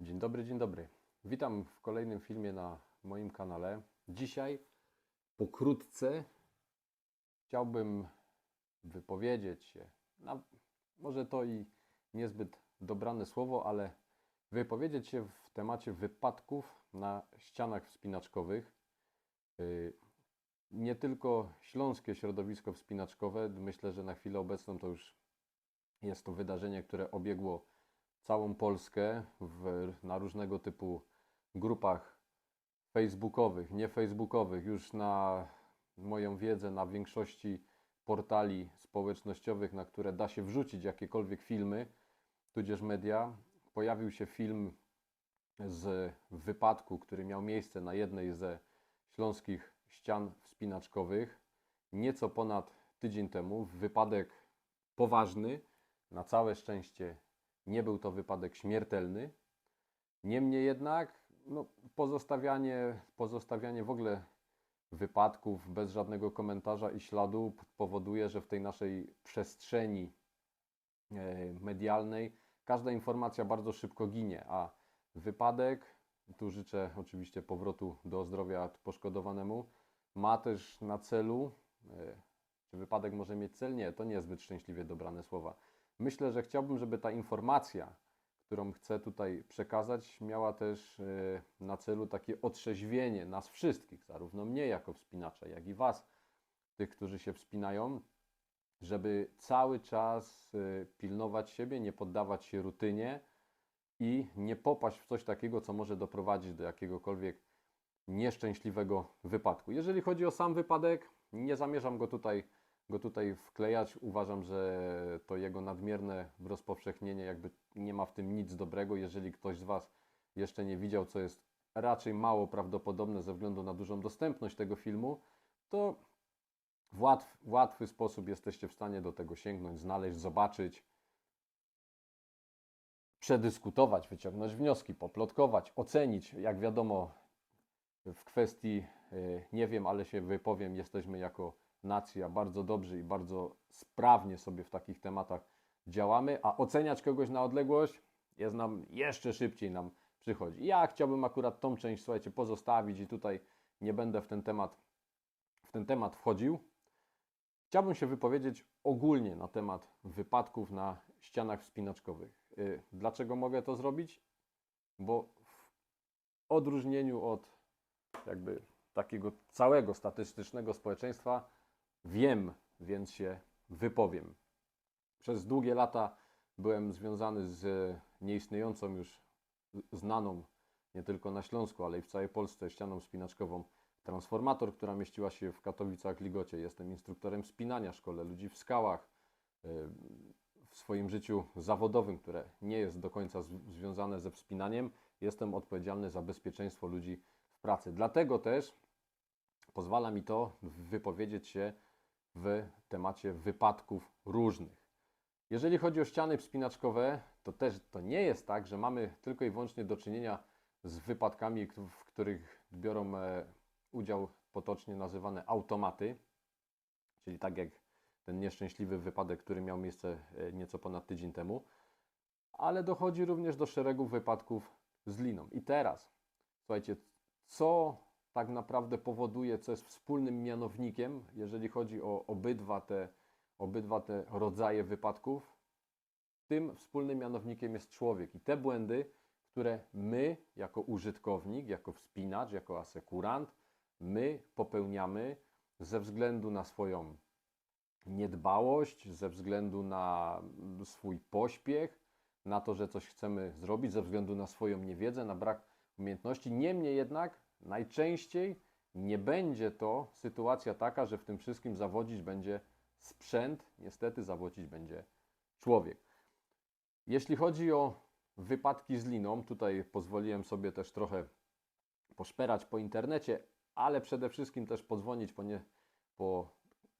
Dzień dobry, dzień dobry. Witam w kolejnym filmie na moim kanale. Dzisiaj pokrótce chciałbym wypowiedzieć się, na, może to i niezbyt dobrane słowo, ale wypowiedzieć się w temacie wypadków na ścianach wspinaczkowych. Yy, Nie tylko śląskie środowisko wspinaczkowe, myślę, że na chwilę obecną to już jest to wydarzenie, które obiegło całą Polskę w, na różnego typu grupach facebookowych, nie facebookowych, już na moją wiedzę, na większości portali społecznościowych, na które da się wrzucić jakiekolwiek filmy, tudzież media, pojawił się film z wypadku, który miał miejsce na jednej ze śląskich ścian wspinaczkowych nieco ponad tydzień temu. Wypadek poważny, na całe szczęście nie był to wypadek śmiertelny. Niemniej jednak no, pozostawianie, pozostawianie w ogóle wypadków bez żadnego komentarza i śladu powoduje, że w tej naszej przestrzeni e, medialnej każda informacja bardzo szybko ginie, a wypadek, tu życzę oczywiście powrotu do zdrowia poszkodowanemu, ma też na celu, e, czy wypadek może mieć cel? Nie, to niezbyt szczęśliwie dobrane słowa. Myślę, że chciałbym, żeby ta informacja, którą chcę tutaj przekazać, miała też e, na celu takie otrzeźwienie nas wszystkich, zarówno mnie jako wspinacza, jak i Was, tych, którzy się wspinają, żeby cały czas e, pilnować siebie, nie poddawać się rutynie i nie popaść w coś takiego, co może doprowadzić do jakiegokolwiek nieszczęśliwego wypadku. Jeżeli chodzi o sam wypadek, nie zamierzam go tutaj, go tutaj wklejać. Uważam, że to jego nadmierne rozpowszechnienie jakby nie ma w tym nic dobrego. Jeżeli ktoś z Was jeszcze nie widział, co jest raczej mało prawdopodobne ze względu na dużą dostępność tego filmu, to w łatw, łatwy sposób jesteście w stanie do tego sięgnąć, znaleźć, zobaczyć, przedyskutować, wyciągnąć wnioski, poplotkować, ocenić. Jak wiadomo, w kwestii y, nie wiem, ale się wypowiem, jesteśmy jako nacja bardzo dobrzy i bardzo sprawnie sobie w takich tematach działamy, a oceniać kogoś na odległość jest nam jeszcze szybciej nam przychodzi. Ja chciałbym akurat tą część, słuchajcie, pozostawić i tutaj nie będę w ten temat, w ten temat wchodził. Chciałbym się wypowiedzieć ogólnie na temat wypadków na ścianach wspinaczkowych. Y, Dlaczego mogę to zrobić? Bo w odróżnieniu od jakby takiego całego statystycznego społeczeństwa wiem, więc się wypowiem. Przez długie lata byłem związany z nieistniejącą już znaną nie tylko na Śląsku, ale i w całej Polsce ścianą spinaczkową Transformator, która mieściła się w Katowicach Ligocie. Jestem instruktorem spinania, szkole ludzi w skałach. y, W swoim życiu zawodowym, które nie jest do końca związane ze wspinaniem, jestem odpowiedzialny za bezpieczeństwo ludzi w pracy. Dlatego też pozwala mi to wypowiedzieć się w temacie wypadków różnych. Jeżeli chodzi o ściany wspinaczkowe, to też to nie jest tak, że mamy tylko i wyłącznie do czynienia z wypadkami, w których biorą e, udział potocznie nazywane automaty, czyli tak jak ten nieszczęśliwy wypadek, który miał miejsce e, nieco ponad tydzień temu, ale dochodzi również do szeregu wypadków z liną. I teraz, słuchajcie, co tak naprawdę powoduje, co jest wspólnym mianownikiem, jeżeli chodzi o obydwa te, obydwa te rodzaje wypadków? Tym wspólnym mianownikiem jest człowiek i te błędy, które my, jako użytkownik, jako wspinacz, jako asekurant, my popełniamy ze względu na swoją niedbałość, ze względu na swój pośpiech, na to, że coś chcemy zrobić, ze względu na swoją niewiedzę, na brak umiejętności. Niemniej jednak najczęściej nie będzie to sytuacja taka, że w tym wszystkim zawodzić będzie sprzęt, niestety zawodzić będzie człowiek. Jeśli chodzi o wypadki z liną, tutaj pozwoliłem sobie też trochę poszperać po internecie, ale przede wszystkim też podzwonić po, nie, po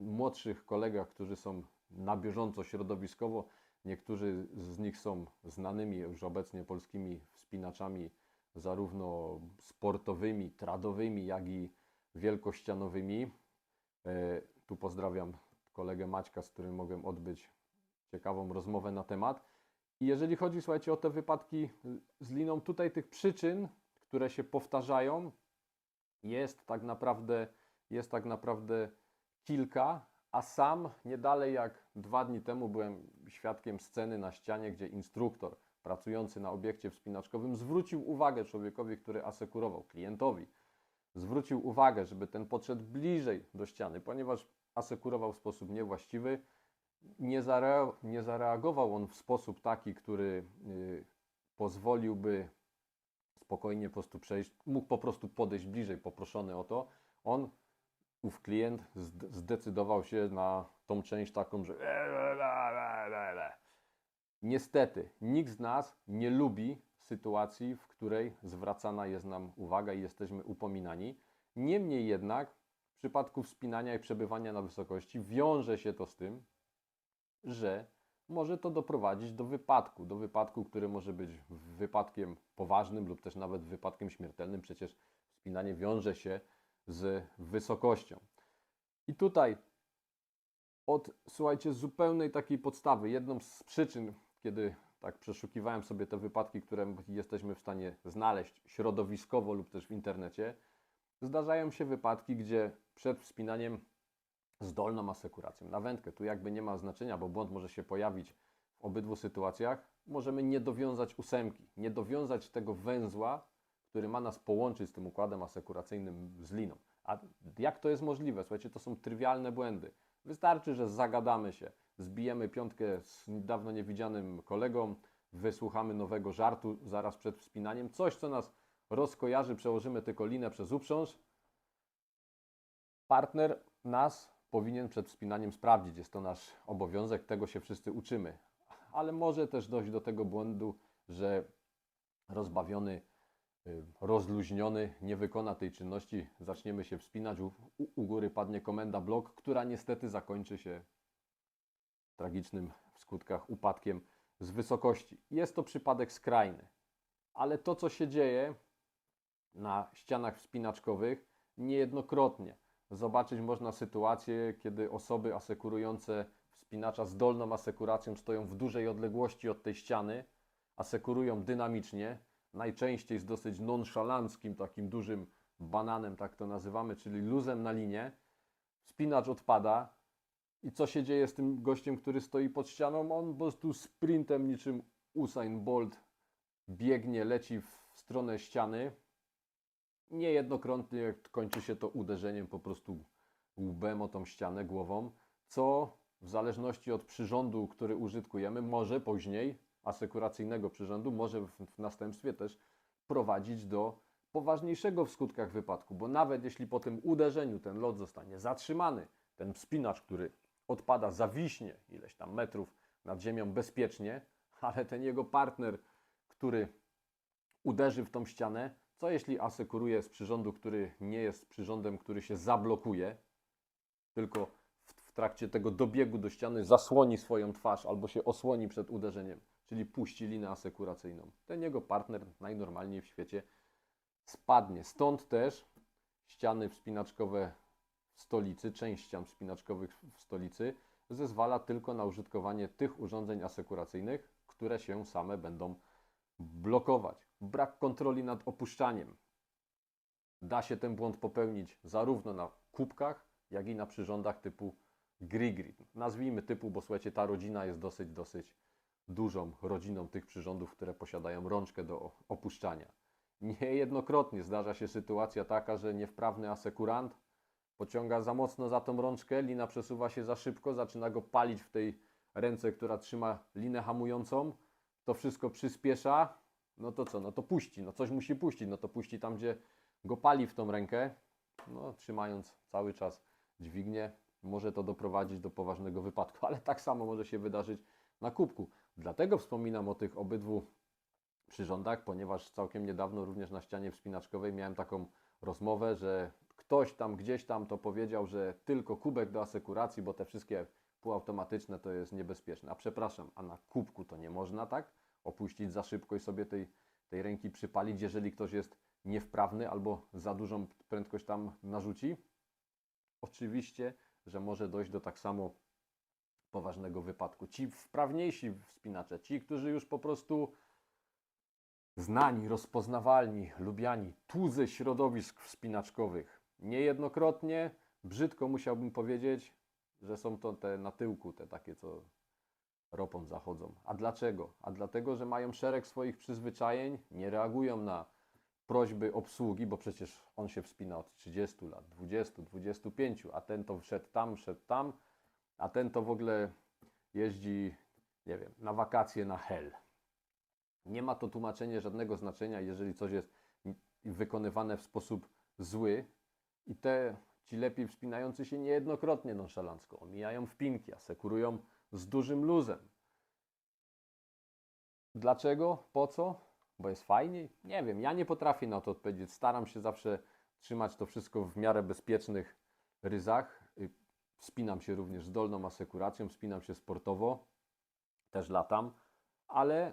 młodszych kolegach, którzy są na bieżąco środowiskowo. Niektórzy z nich są znanymi już obecnie polskimi wspinaczami, zarówno sportowymi, tradowymi, jak i wielkościanowymi. E, Tu pozdrawiam kolegę Maćka, z którym mogłem odbyć ciekawą rozmowę na temat. I jeżeli chodzi, słuchajcie, o te wypadki z liną, tutaj tych przyczyn, które się powtarzają, jest tak naprawdę, jest tak naprawdę kilka, a sam nie dalej jak dwa dni temu byłem świadkiem sceny na ścianie, gdzie instruktor pracujący na obiekcie wspinaczkowym zwrócił uwagę człowiekowi, który asekurował, klientowi, zwrócił uwagę, żeby ten podszedł bliżej do ściany, ponieważ asekurował w sposób niewłaściwy. Nie, zare, nie zareagował on w sposób taki, który y, pozwoliłby spokojnie po prostu przejść, mógł po prostu podejść bliżej, poproszony o to. On, ów klient, zd- zdecydował się na tą część taką, że Niestety, nikt z nas nie lubi sytuacji, w której zwracana jest nam uwaga i jesteśmy upominani. Niemniej jednak, w przypadku wspinania i przebywania na wysokości, wiąże się to z tym, że może to doprowadzić do wypadku. Do wypadku, który może być wypadkiem poważnym lub też nawet wypadkiem śmiertelnym. Przecież wspinanie wiąże się z wysokością. I tutaj od, słuchajcie, zupełnej takiej podstawy, jedną z przyczyn, kiedy tak przeszukiwałem sobie te wypadki, które jesteśmy w stanie znaleźć środowiskowo lub też w internecie, zdarzają się wypadki, gdzie przed wspinaniem z dolną asekuracją na wędkę, tu jakby nie ma znaczenia, bo błąd może się pojawić w obydwu sytuacjach, możemy nie dowiązać ósemki, nie dowiązać tego węzła, który ma nas połączyć z tym układem asekuracyjnym z liną. A jak to jest możliwe? Słuchajcie, to są trywialne błędy. Wystarczy, że zagadamy się, zbijemy piątkę z dawno niewidzianym kolegą, wysłuchamy nowego żartu zaraz przed wspinaniem, coś, co nas rozkojarzy, przełożymy tylko linę przez uprząż. Partner nas powinien przed wspinaniem sprawdzić. Jest to nasz obowiązek, tego się wszyscy uczymy. Ale może też dojść do tego błędu, że rozbawiony, y, rozluźniony nie wykona tej czynności, zaczniemy się wspinać, u, u, u góry padnie komenda blok, która niestety zakończy się tragicznym w skutkach upadkiem z wysokości. Jest to przypadek skrajny, ale to, co się dzieje na ścianach wspinaczkowych, niejednokrotnie zobaczyć można sytuacje, kiedy osoby asekurujące wspinacza z dolną asekuracją stoją w dużej odległości od tej ściany, asekurują dynamicznie, najczęściej z dosyć nonszalanckim, takim dużym bananem, tak to nazywamy, czyli luzem na linie. Wspinacz odpada i co się dzieje z tym gościem, który stoi pod ścianą? On po prostu sprintem niczym Usain Bolt biegnie, leci w stronę ściany, Niejednokrotnie kończy się to uderzeniem po prostu łbem o tą ścianę, głową, co w zależności od przyrządu, który użytkujemy, może później, asekuracyjnego przyrządu, może w, w następstwie też prowadzić do poważniejszego w skutkach wypadku, bo nawet jeśli po tym uderzeniu ten lot zostanie zatrzymany, ten wspinacz, który odpada, zawiśnie ileś tam metrów nad ziemią bezpiecznie, ale ten jego partner, który uderzy w tą ścianę, co jeśli asekuruje z przyrządu, który nie jest przyrządem, który się zablokuje, tylko w, w trakcie tego dobiegu do ściany zasłoni swoją twarz albo się osłoni przed uderzeniem, czyli puści linę asekuracyjną. Ten jego partner najnormalniej w świecie spadnie. Stąd też ściany wspinaczkowe stolicy, część ścian wspinaczkowych w stolicy zezwala tylko na użytkowanie tych urządzeń asekuracyjnych, które się same będą blokować. Brak kontroli nad opuszczaniem. Da się ten błąd popełnić zarówno na kubkach, jak i na przyrządach typu Grigri. Nazwijmy typu, bo słuchajcie, ta rodzina jest dosyć, dosyć dużą rodziną tych przyrządów, które posiadają rączkę do opuszczania. Niejednokrotnie zdarza się sytuacja taka, że niewprawny asekurant pociąga za mocno za tą rączkę, lina przesuwa się za szybko, zaczyna go palić w tej ręce, która trzyma linę hamującą, to wszystko przyspiesza, no to co, no to puści, no coś musi puścić, no to puści tam, gdzie go pali w tą rękę, no trzymając cały czas dźwignię, może to doprowadzić do poważnego wypadku, ale tak samo może się wydarzyć na kubku. Dlatego wspominam o tych obydwu przyrządach, ponieważ całkiem niedawno również na ścianie wspinaczkowej miałem taką rozmowę, że ktoś tam gdzieś tam to powiedział, że tylko kubek do asekuracji, bo te wszystkie półautomatyczne to jest niebezpieczne. A przepraszam, a na kubku to nie można tak opuścić za szybko i sobie tej, tej ręki przypalić, jeżeli ktoś jest niewprawny albo za dużą prędkość tam narzuci? Oczywiście, że może dojść do tak samo poważnego wypadku. Ci wprawniejsi wspinacze, ci, którzy już po prostu znani, rozpoznawalni, lubiani, tuzy środowisk wspinaczkowych. Niejednokrotnie, brzydko musiałbym powiedzieć, że są to te na tyłku, te takie, co ropą zachodzą. A dlaczego? A dlatego, że mają szereg swoich przyzwyczajeń, nie reagują na prośby obsługi, bo przecież on się wspina od 30 lat, 20, 25, a ten to wszedł tam, wszedł tam, a ten to w ogóle jeździ, nie wiem, na wakacje na hel. Nie ma to tłumaczenia żadnego znaczenia, jeżeli coś jest wykonywane w sposób zły i te ci lepiej wspinający się niejednokrotnie nonszalancko omijają wpinki, asekurują z dużym luzem. Dlaczego? Po co? Bo jest fajniej? Nie wiem, ja nie potrafię na to odpowiedzieć. Staram się zawsze trzymać to wszystko w miarę bezpiecznych ryzach. Y, Wspinam się również z dolną asekuracją, wspinam się sportowo, też latam, ale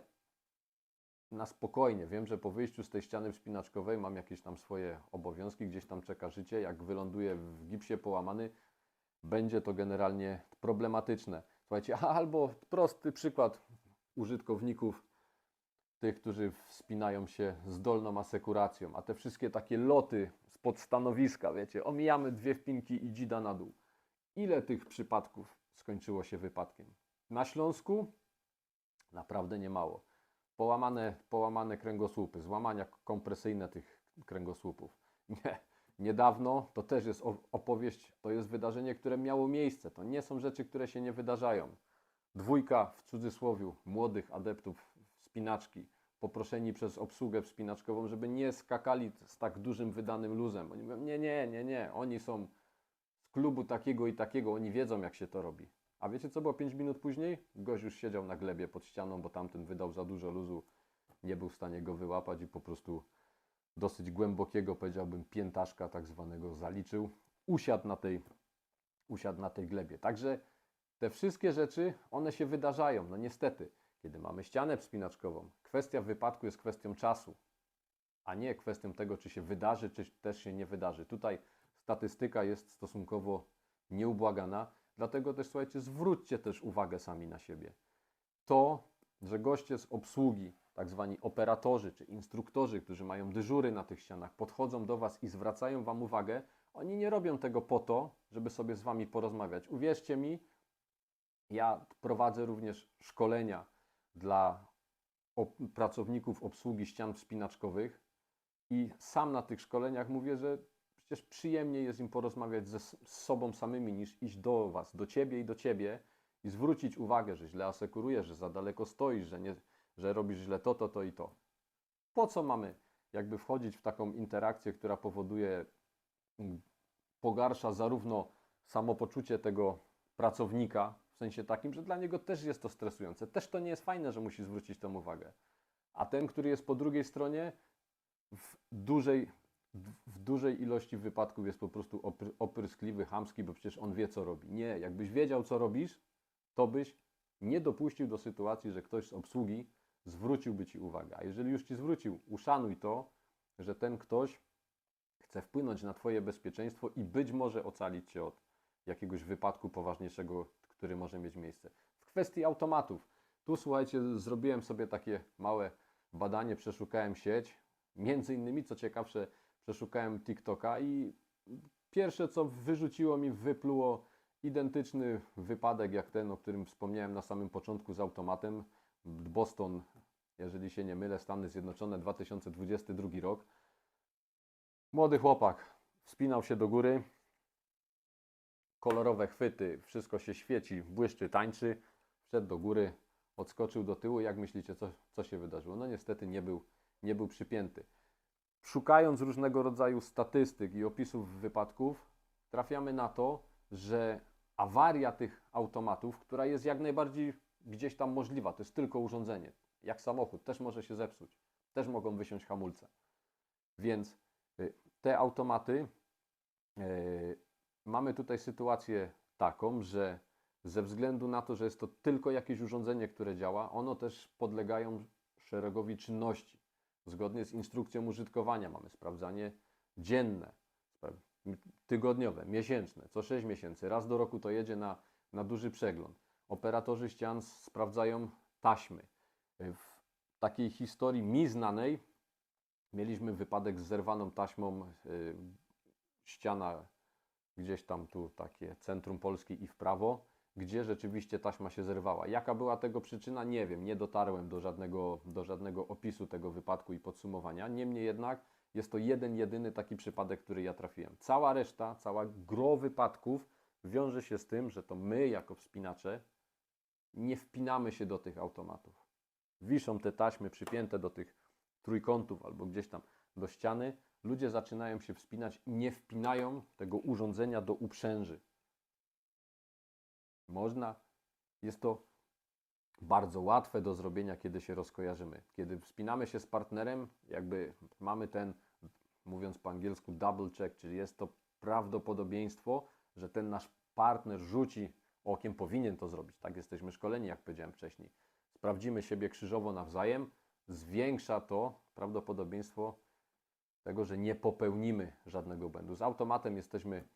na spokojnie. Wiem, że po wyjściu z tej ściany wspinaczkowej mam jakieś tam swoje obowiązki, gdzieś tam czeka życie. Jak wyląduję w gipsie połamany, będzie to generalnie problematyczne. Słuchajcie, albo prosty przykład użytkowników, tych, którzy wspinają się z dolną asekuracją, a te wszystkie takie loty spod stanowiska, wiecie, omijamy dwie wpinki i dzida na dół. Ile tych przypadków skończyło się wypadkiem? Na Śląsku naprawdę nie mało połamane, połamane kręgosłupy, złamania kompresyjne tych kręgosłupów. Nie, niedawno to też jest opowieść, to jest wydarzenie, które miało miejsce. To nie są rzeczy, które się nie wydarzają. Dwójka w cudzysłowiu młodych adeptów wspinaczki, poproszeni przez obsługę wspinaczkową, żeby nie skakali z tak dużym wydanym luzem. Oni mówią, nie, nie, nie, nie, oni są z klubu takiego i takiego, oni wiedzą jak się to robi. A wiecie co było 5 minut później? Gość już siedział na glebie pod ścianą, bo tamten wydał za dużo luzu, nie był w stanie go wyłapać i po prostu dosyć głębokiego, powiedziałbym, piętaszka tak zwanego zaliczył. Usiadł na tej, usiadł na tej glebie. Także te wszystkie rzeczy, one się wydarzają. No niestety, kiedy mamy ścianę wspinaczkową, kwestia wypadku jest kwestią czasu, a nie kwestią tego, czy się wydarzy, czy też się nie wydarzy. Tutaj statystyka jest stosunkowo nieubłagana. Dlatego też, słuchajcie, zwróćcie też uwagę sami na siebie. To, że goście z obsługi, tak zwani operatorzy czy instruktorzy, którzy mają dyżury na tych ścianach, podchodzą do Was i zwracają Wam uwagę, oni nie robią tego po to, żeby sobie z Wami porozmawiać. Uwierzcie mi, ja prowadzę również szkolenia dla pracowników obsługi ścian wspinaczkowych i sam na tych szkoleniach mówię, że przecież przyjemniej jest im porozmawiać ze, z sobą samymi niż iść do Was, do Ciebie i do Ciebie i zwrócić uwagę, że źle asekurujesz, że za daleko stoisz, że, nie, że robisz źle to, to, to i to. Po co mamy jakby wchodzić w taką interakcję, która powoduje, pogarsza zarówno samopoczucie tego pracownika, w sensie takim, że dla niego też jest to stresujące. Też to nie jest fajne, że musi zwrócić tę uwagę. A ten, który jest po drugiej stronie, w dużej, w dużej ilości wypadków jest po prostu opry, opryskliwy, chamski, bo przecież on wie, co robi. Nie, jakbyś wiedział, co robisz, to byś nie dopuścił do sytuacji, że ktoś z obsługi zwróciłby Ci uwagę. A jeżeli już Ci zwrócił, uszanuj to, że ten ktoś chce wpłynąć na Twoje bezpieczeństwo i być może ocalić Cię od jakiegoś wypadku poważniejszego, który może mieć miejsce. W kwestii automatów, tu słuchajcie, zrobiłem sobie takie małe badanie, przeszukałem sieć, między innymi, co ciekawsze, przeszukałem TikToka i pierwsze, co wyrzuciło mi, wypluło identyczny wypadek jak ten, o którym wspomniałem na samym początku z automatem. Boston, jeżeli się nie mylę, Stany Zjednoczone, 2022 rok. Młody chłopak wspinał się do góry, kolorowe chwyty, wszystko się świeci, błyszczy, tańczy, wszedł do góry, odskoczył do tyłu. Jak myślicie, co, co się wydarzyło? No niestety nie był, nie był przypięty. Szukając różnego rodzaju statystyk i opisów wypadków, trafiamy na to, że awaria tych automatów, która jest jak najbardziej gdzieś tam możliwa, to jest tylko urządzenie, jak samochód, też może się zepsuć, też mogą wysiąść hamulce. Więc y, te automaty, y, mamy tutaj sytuację taką, że ze względu na to, że jest to tylko jakieś urządzenie, które działa, ono też podlegają szeregowi czynności. Zgodnie z instrukcją użytkowania mamy sprawdzanie dzienne, tygodniowe, miesięczne, co 6 miesięcy, raz do roku to jedzie na, na duży przegląd. operatorzy ścian sprawdzają taśmy. W takiej historii mi znanej mieliśmy wypadek z zerwaną taśmą, y, ściana gdzieś tam tu takie centrum Polski i w prawo, gdzie rzeczywiście taśma się zerwała. Jaka była tego przyczyna? Nie wiem, nie dotarłem do żadnego, do żadnego opisu tego wypadku i podsumowania. Niemniej jednak jest to jeden, jedyny taki przypadek, który ja trafiłem. Cała reszta, cała gro wypadków wiąże się z tym, że to my jako wspinacze nie wpinamy się do tych automatów. Wiszą te taśmy przypięte do tych trójkątów albo gdzieś tam do ściany. Ludzie zaczynają się wspinać i nie wpinają tego urządzenia do uprzęży. Można, jest to bardzo łatwe do zrobienia, kiedy się rozkojarzymy. Kiedy wspinamy się z partnerem, jakby mamy ten, mówiąc po angielsku, double check, czyli jest to prawdopodobieństwo, że ten nasz partner rzuci okiem, powinien to zrobić. Tak jesteśmy szkoleni, jak powiedziałem wcześniej. Sprawdzimy siebie krzyżowo nawzajem, zwiększa to prawdopodobieństwo tego, że nie popełnimy żadnego błędu. Z automatem jesteśmy,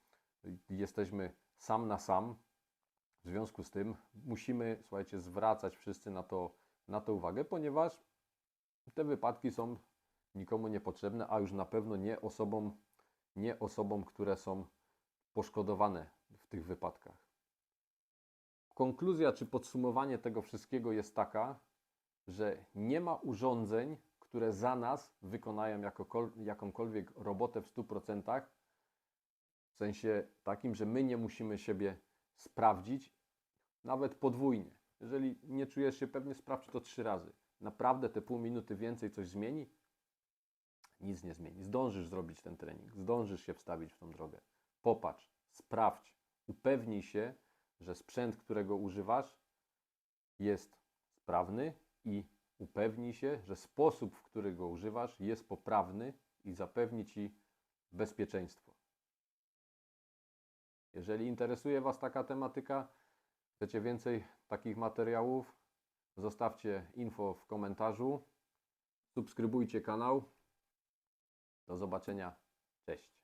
jesteśmy sam na sam. W związku z tym musimy, słuchajcie, zwracać wszyscy na to, na to uwagę, ponieważ te wypadki są nikomu niepotrzebne, a już na pewno nie osobom, nie osobom, które są poszkodowane w tych wypadkach. Konkluzja czy podsumowanie tego wszystkiego jest taka, że nie ma urządzeń, które za nas wykonają jakąkolwiek robotę w 100%, w sensie takim, że my nie musimy siebie sprawdzić, nawet podwójnie. Jeżeli nie czujesz się pewnie, sprawdź to trzy razy. Naprawdę te pół minuty więcej coś zmieni? Nic nie zmieni. Zdążysz zrobić ten trening, zdążysz się wstawić w tą drogę. Popatrz, sprawdź, upewnij się, że sprzęt, którego używasz, jest sprawny i upewnij się, że sposób, w który go używasz, jest poprawny i zapewni Ci bezpieczeństwo. Jeżeli interesuje Was taka tematyka, chcecie więcej takich materiałów, zostawcie info w komentarzu, subskrybujcie kanał. Do zobaczenia. Cześć.